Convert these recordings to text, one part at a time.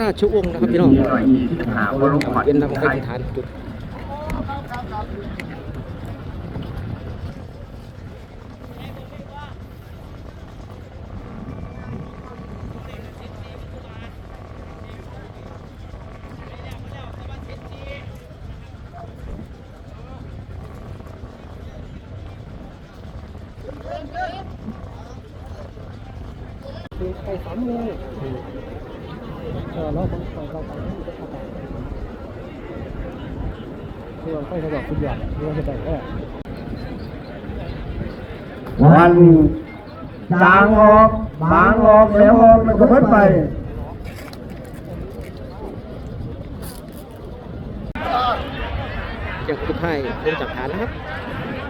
ราชวงศ์นะครับพี่น้องเป็นทางไปทานจุดไปสามโมงเออ เราต้องไปเราไปคือเราไปสะดวกทุกอย่างเรื่องจะได้แค่วันจางออกบางออกแล้วออกมันก็เพิ่มไปจากทุกท่ายคงจับฐานนะครับ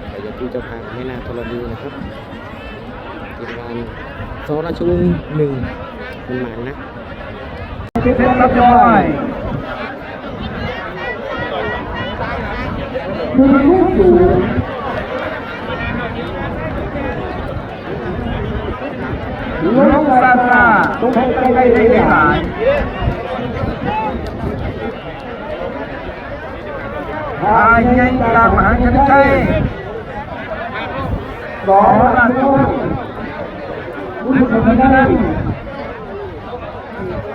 แต่อย่าดูเจ้าทางไม่น่าธรณีนะครับทีมงานโซราชวงศ์หนึ่งมันหมานนะ เป็นรับย้อยคือลูกอยู่ลูกซาซาต้องให้ใกล้ได้หลายหายใหญ่ต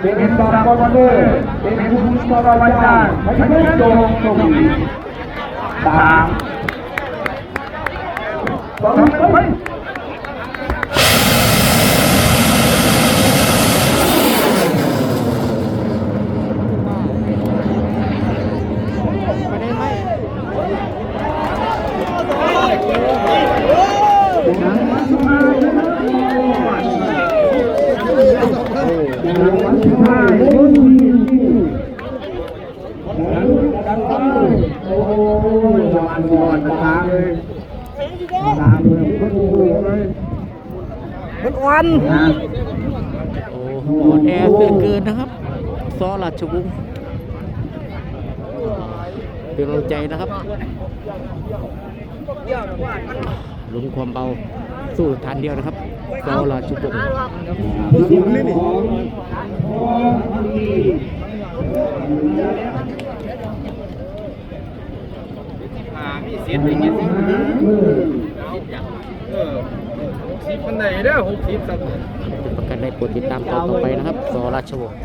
เป็นบาราบอลเดอร์เป็นผู้บาราจารย์ไม่ใช่โดนตรงสามสองไป โอ้ยสวรรค์ก่อนตาเลยตาเลยพุทธเลยมันวันนะโอ้อ่อนแอเกินเกินนะครับซอราชวงศ์เป็นกำลังใจนะครับลุ้นความเบาสู้ทันเดียวนะครับซอราชวงศ์สูงเลยนี่ มีเสียงอย่างเงี้ยสิเออสิบปันไหนเด้อหกสิบสักเป็นประกันได้โปรดติดตามตอนต่อไปนะครับซอราชวงศ์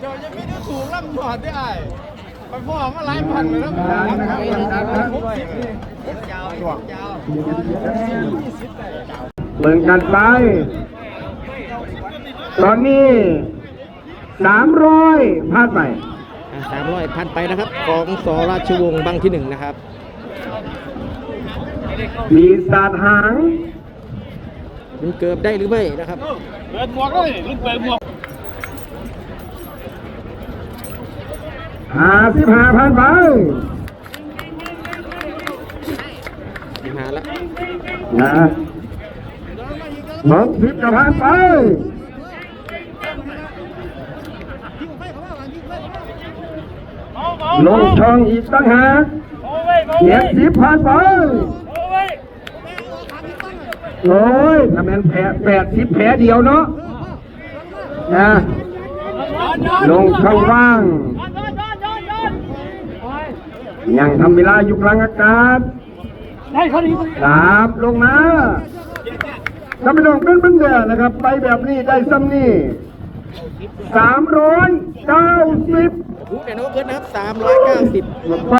เจ้าจะมีได้สูงล่ำหยอดได้ไอไปพ่อมาหลายพันเลยนะหกสิบนี่ยาวยาวเหมือนกันไป ตอนนี้สามร้อยพลาดไป สามร้อยพันไปนะครับ ของซอราชวงศ์บังที่หนึ่งนะครับปีศาจหางมันเกิดได้หรือไม่นะครับเปิดหมวกเลยลุกเปิดหมวกหาสิบห้าพันไปสิบห้าละนะหกสิบกับพันไป ลงช่องอีกตั้งหากเจ็ดสิบพันไปโอ้ยถ้าแม่นแผลแปดสิบแผลเดียวเนาะนะลงช่องว่าง ยังทำเวลาอยู่กลางอากาศได้เขาดีดาบลงมาถ้าไม่ต้องเป็นบันเดอร์นะครับ ไปแบบนี้ได้ซ้ำนี่สามร้อยเก้าสิบ โอ้โหเดนโนเกิร์ตนะครับ390